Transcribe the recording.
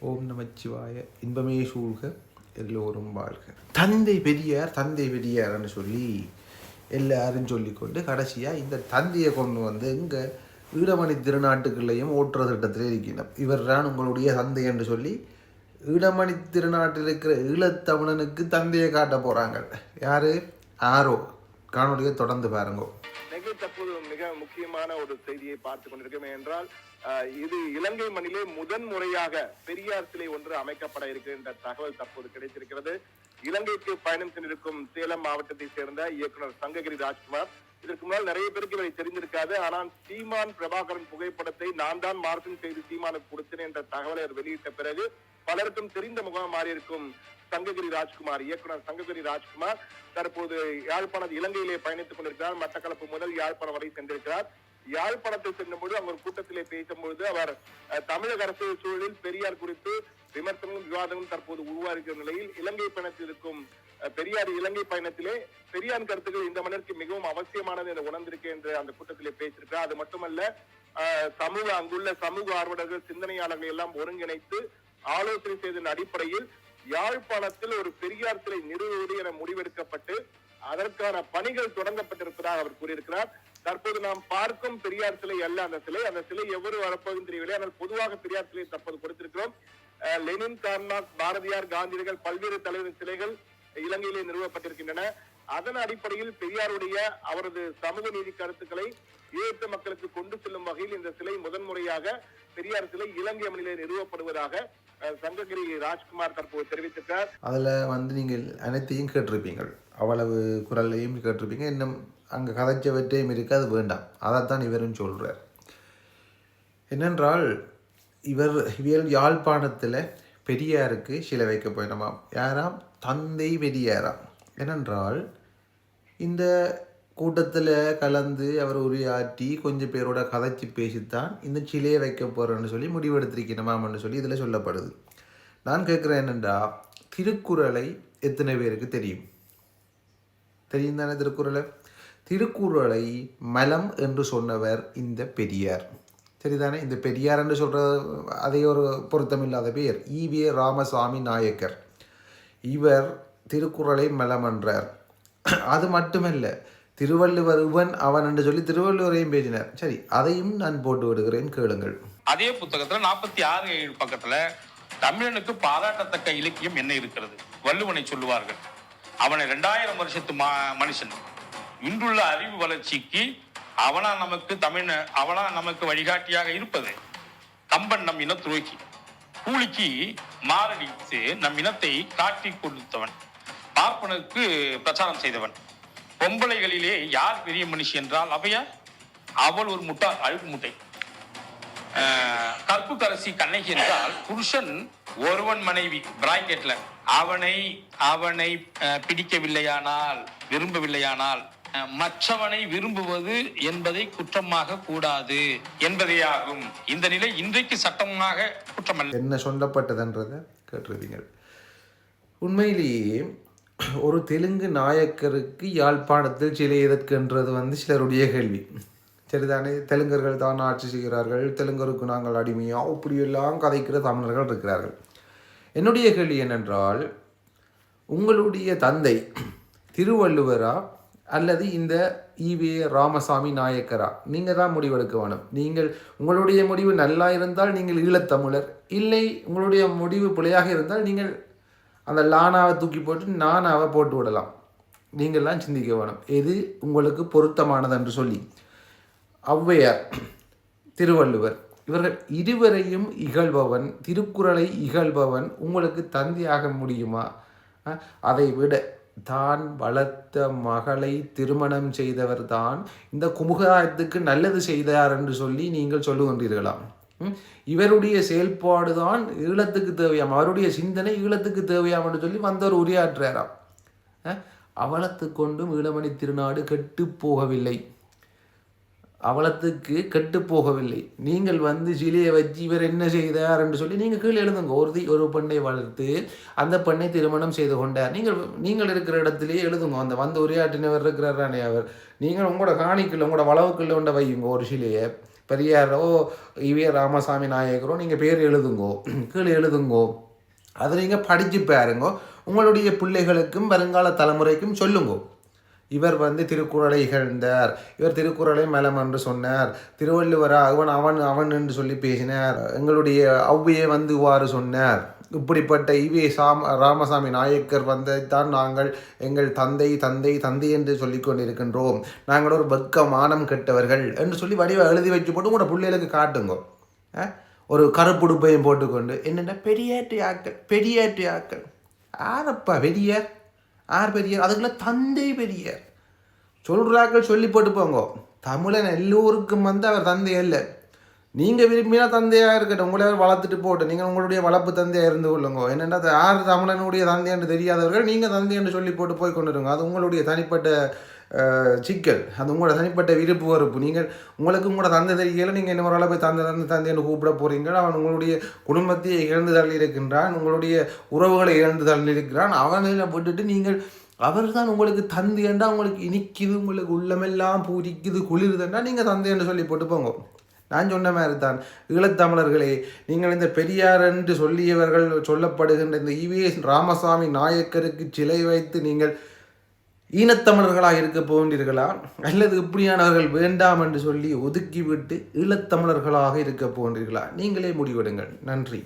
ஓம் நமச்சிவாய. இன்பமே சூழ்க எல்லோரும் வாழ்க. தந்தை பெரியார் தந்தை பெரியார்னு சொல்லி எல்லாரும் சொல்லிக்கொண்டு கடைசியாக இந்த தந்தையை கொண்டு வந்து இங்கே ஈழமணி திருநாட்டுக்குள்ளேயும் ஓட்டுற திட்டத்திலே இருக்கணும் இவர் தான் உங்களுடைய தந்தை என்று சொல்லி ஈழமணி திருநாட்டில் இருக்கிற ஈழத்தமிழனுக்கு தந்தையை காட்ட போகிறாங்க யார்? ஆரோ. காணொலியை தொடர்ந்து பாருங்கோ. மிக மிக முக்கியமான ஒரு செய்தியை பார்த்து கொண்டிருக்கோம் என்றால் இது இலங்கை மண்ணிலே முதன் முறையாக பெரியார் சிலை ஒன்று அமைக்கப்பட இருக்கின்ற தகவல் தற்போது கிடைத்திருக்கிறது. இலங்கைக்கு பயணம் சென்றிருக்கும் சேலம் மாவட்டத்தை சேர்ந்த இயக்குனர் சங்ககிரி ராஜ்குமார் இதற்கு முன்னால் நிறைய பேருக்கு இவரை தெரிந்திருக்காது ஆனால் சீமான் பிரபாகரன் புகைப்படத்தை நான் தான் மார்க்கிங் செய்து சீமானுக்கு கொடுத்தேன் என்ற தகவலை அவர் வெளியிட்ட பிறகு பலருக்கும் தெரிந்த முகமாக மாறியிருக்கும் சங்ககிரி ராஜ்குமார் இயக்குனர் சங்ககிரி ராஜ்குமார் தற்போது யாழ்ப்பாணம் இலங்கையிலே பயணித்துக் கொண்டிருக்கிறார். மட்டக்களப்பு முதல் யாழ்ப்பாணம் வரை சென்றிருக்கிறார். யாழ்ப்பாணத்தில் சென்றபோது அங்க ஒரு கூட்டத்திலே பேசும்பொழுது அவர் தமிழக அரசியல் சூழலில் பெரியார் குறித்து விமர்சனமும் விவாதமும் தற்போது உருவாகிற நிலையில் இலங்கை பயணத்தில் இருக்கும் பெரியார் இலங்கை பயணத்திலே பெரியார் கருத்துக்கள் இந்த மன்னருக்கு மிகவும் அவசியமானது என உணர்ந்திருக்கேன் என்று அந்த கூட்டத்திலே பேசியிருக்கிறார். அது மட்டுமல்ல சமூக அங்குள்ள சமூக ஆர்வலர்கள் சிந்தனையாளர்கள் எல்லாம் ஒருங்கிணைத்து ஆலோசனை செய்ததன் அடிப்படையில் யாழ்ப்பாணத்தில் ஒரு பெரியார் சிலை நிறுவுவது என முடிவெடுக்கப்பட்டு அதற்கான பணிகள் தொடங்கப்பட்டிருப்பதாக அவர் கூறியிருக்கிறார். தற்போது நாம் பார்க்கும் பெரியார் சிலை அல்ல அந்த சிலை. அந்த சிலை எவ்வளவு வரப்போகுதுன்னு தெரியவில்லை. ஆனால் பொதுவாக பெரியார் சிலை தற்போது கொடுத்திருக்கிறோம். லெனின் கார்மார்க் பாரதியார் காந்தியடிகள் பல்வேறு தலைவரின் சிலைகள் இலங்கையிலே நிறுவப்பட்டிருக்கின்றன. அதன் அடிப்படையில் பெரியாருடைய அவரது சமூக நீதி கருத்துக்களை ஈழத்து மக்களுக்கு கொண்டு செல்லும் வகையில் இந்த சிலை முதன்முறையாக பெரியார் சிலை இலங்கை மண்ணிலே நிறுவப்படுவதாக சங்ககிரி ராஜ்குமார் தற்போது தெரிவித்திருக்கார் அதில் வந்து நீங்கள் அனைத்தையும் கேட்டிருப்பீங்கள். அவ்வளவு குரலையும் கேட்டிருப்பீங்க. இன்னும் அங்கே கதைச்சவற்றையும் இருக்கு. அது வேண்டாம். அதைத்தான் இவரும் சொல்கிறார் என்னென்றால் இவர் இவர் யாழ்ப்பாணத்தில் பெரியாருக்கு சிலை வைக்க போயினமாம். யாராம்? தந்தை பெரியாராம். ஏனென்றால் இந்த கூட்டத்தில் கலந்து அவர் உரையாற்றி கொஞ்சம் பேரோட கதைச்சி பேசித்தான் இந்த சிலையை வைக்க போகிறேன்னு சொல்லி முடிவெடுத்திருக்கணுமாம்னு சொல்லி இதில் சொல்லப்படுது. நான் கேட்குறேன் என்னென்றா திருக்குறளை எத்தனை பேருக்கு தெரியும்? தெரியும் தானே திருக்குறளை? திருக்குறளை மலம் என்று சொன்னவர் இந்த பெரியார். சரிதானே? இந்த பெரியார் என்று சொல்கிற அதே ஒரு பொருத்தமில்லாத பெயர் ஈவே ராமசாமி நாயக்கர். இவர் திருக்குறளை மலம் என்றார். அது மட்டுமல்ல திருவள்ளுவர் இவன் அவன் என்று சொல்லி திருவள்ளுவரையும் பேசினார். சரி அதையும் நான் போட்டு விடுகிறேன் கேளுங்கள். அதே புத்தகத்துல நாற்பத்தி ஆறு ஏழு பக்கத்துல தமிழனுக்கு பாராட்டத்தக்க இலக்கியம் என்ன இருக்கிறது? வள்ளுவனை சொல்லுவார்கள் அவனை ரெண்டாயிரம் வருஷத்து மா- மனுஷன். இன்றுள்ள அறிவு வளர்ச்சிக்கு அவனா நமக்கு தமிழ் அவனா நமக்கு வழிகாட்டியாக இருப்பது. கம்பன் நம் இன துரோகி. கூலிக்கு மாரடித்து நம் இனத்தை காட்டி கொடுத்தவன். பார்ப்பனுக்கு பிரச்சாரம் செய்தவன். பொம்பளைகளிலே யார் பெரிய மனுஷி என்றால் அவையார் அவள் ஒரு முட்டா அழுக்கு முட்டை. ஆஹ் கற்புக்கரசி கண்ணகி என்றால் புருஷன் ஒருவன் மனைவி பிராக்கெட்ல. அவனை அவனை பிடிக்கவில்லையானால் விரும்பவில்லையானால் மற்றவனை விரும்புவது என்பதை குற்றமாக கூடாது என்பதேயாகும் இந்த நிலை இன்றைக்கு சட்டமாக குற்றமல்ல. என்ன சொல்லப்பட்டதுன்றதை கேட்டிருப்பீங்க. உண்மையிலேயே ஒரு தெலுங்கு நாயக்கருக்கு யாழ்ப்பாணத்தில் சிலை எதற்குன்றது வந்து சிலருடைய கேள்வி. சரிதானே? தெலுங்கர்கள் தான் ஆட்சி செய்கிறார்கள். தெலுங்கருக்கு நாங்கள் அடிமையா? இப்படியெல்லாம் கதைக்கிற தமிழர்கள் இருக்கிறார்கள். என்னுடைய கேள்வி என்னென்றால் உங்களுடைய தந்தை திருவள்ளுவரா அல்லது இந்த ஈவே ராமசாமி நாயக்கரா? நீங்கள் தான் முடிவெடுக்க வேணும். நீங்கள் உங்களுடைய முடிவு நல்லா இருந்தால் நீங்கள் ஈழத்தமிழர். இல்லை உங்களுடைய முடிவு பிழையாக இருந்தால் நீங்கள் அந்த லானாவை தூக்கி போட்டு நானாவை போட்டு விடலாம். நீங்கள்லாம் சிந்திக்க வேணும். எது உங்களுக்கு பொருத்தமானது என்று சொல்லி. ஔவையார் திருவள்ளுவர் இவர்கள் இருவரையும் இகழ்பவன் திருக்குறளை இகழ்பவன் உங்களுக்கு தந்தியாக முடியுமா? அதை விட தான் வளர்த்த மகளை திருமணம் செய்தவர் தான் இந்த குமுகாயத்துக்கு நல்லது செய்தார் என்று சொல்லி நீங்கள் சொல்லுகின்றீர்களாம். இவருடைய செயல்பாடு தான் ஈழத்துக்கு தேவையாம். அவருடைய சிந்தனை ஈழத்துக்கு தேவையாம் என்று சொல்லி வந்தவர் உரையாற்றுறாராம். அவலத்து கொண்டும் ஈழமணி திருநாடு கெட்டு போகவில்லை. அவலத்துக்கு கெட்டு போகவில்லை. நீங்கள் வந்து சிலையை வச்சு இவர் என்ன செய்தார் என்று சொல்லி நீங்கள் கீழே எழுதுங்க. ஒருதி ஒரு பெண்ணை வளர்த்து அந்த பெண்ணை திருமணம் செய்து கொண்டார். நீங்கள் நீங்கள் இருக்கிற இடத்துலேயே எழுதுங்க. அந்த வந்த உரையாற்றினவர் இருக்கிறாரானே அவர். நீங்கள் உங்களோட காணிக்குள்ள உங்களோட வளவுக்குள்ள கொண்ட வையுங்க ஒரு சிலையை. பெரியாரோ இவே ராமசாமி நாயக்கரோ நீங்கள் பேர் எழுதுங்கோ கீழே எழுதுங்கோ அதை நீங்கள் படித்து பாருங்கோ உங்களுடைய பிள்ளைகளுக்கும் வருங்கால தலைமுறைக்கும் சொல்லுங்கோ. இவர் வந்து திருக்குறளை இகழ்ந்தார். இவர் திருக்குறளை மலம் என்று சொன்னார். திருவள்ளுவர் அவன் அவன் அவன் என்று சொல்லி பேசினார். எங்களுடைய ஔவையை வந்து இவ்வாறு சொன்னார். இப்படிப்பட்ட இவே சாம் ராமசாமி நாயக்கர் வந்தைத்தான் நாங்கள் எங்கள் தந்தை தந்தை தந்தை என்று சொல்லிக் கொண்டிருக்கின்றோம். நாங்கள் ஒரு பக்க மானம் கெட்டவர்கள் என்று சொல்லி வடிவ எழுதி வச்சு போட்டு உங்களோட பிள்ளைகளுக்கு காட்டுங்க. ஒரு கருப்புடுப்பையும் போட்டுக்கொண்டு என்னென்ன பெரியாற்று ஆக்கள் பெரியாற்று ஆக்கள். ஆரப்பா பெரியார்? ஆர் பெரியார்? அதுக்குள்ள தந்தை பெரியார். சொல்கிறாக்கள் சொல்லி போட்டு போங்க தமிழன் எல்லோருக்கும் வந்து அவர் தந்தை இல்லை நீங்கள் விரும்பினா தந்தையாக இருக்கட்டும் உங்களை வளர்த்துட்டு போட்டு நீங்கள் உங்களுடைய வளர்ப்பு தந்தையாக இருந்து கொள்ளுங்க. என்னென்னா யார் தமிழனுடைய தந்தை என்று தெரியாதவர்கள் நீங்கள் தந்தை என்று சொல்லி போட்டு போய் கொண்டுருங்க. அது உங்களுடைய தனிப்பட்ட சிக்கல். அது உங்களோட தனிப்பட்ட விருப்பு வெறுப்பு. நீங்கள் உங்களுக்கு உங்களோட தந்தை தெரியல நீங்கள் என்ன ஒரு போய் தந்தை தந்தை தந்தை என்று கூப்பிட போறீங்க அவன் உங்களுடைய குடும்பத்தை இழந்து தள்ளி இருக்கின்றான். உங்களுடைய உறவுகளை இழந்து தள்ளி இருக்கிறான் அவனை விட்டுட்டு நீங்கள் அவர் தான் உங்களுக்கு தந்தை உங்களுக்கு இனிக்குது உங்களுக்கு உள்ளமெல்லாம் பூரிக்குது குளிருதுன்றா நீங்கள் தந்தை என்று சொல்லி போட்டு போங்க. நான் சொன்ன மாதிரி தான் ஈழத்தமிழர்களே நீங்கள் இந்த பெரியார் என்று சொல்லியவர்கள் சொல்லப்படுகின்ற இந்த இவிஎஸ் ராமசாமி நாயக்கருக்கு சிலை வைத்து நீங்கள் ஈனத்தமிழர்களாக இருக்க போகின்றீர்களா? அல்லது இப்படியானவர்கள் வேண்டாம் என்று சொல்லி ஒதுக்கிவிட்டு ஈழத்தமிழர்களாக இருக்க போகின்றீர்களா? நீங்களே முடிவெடுங்கள். நன்றி.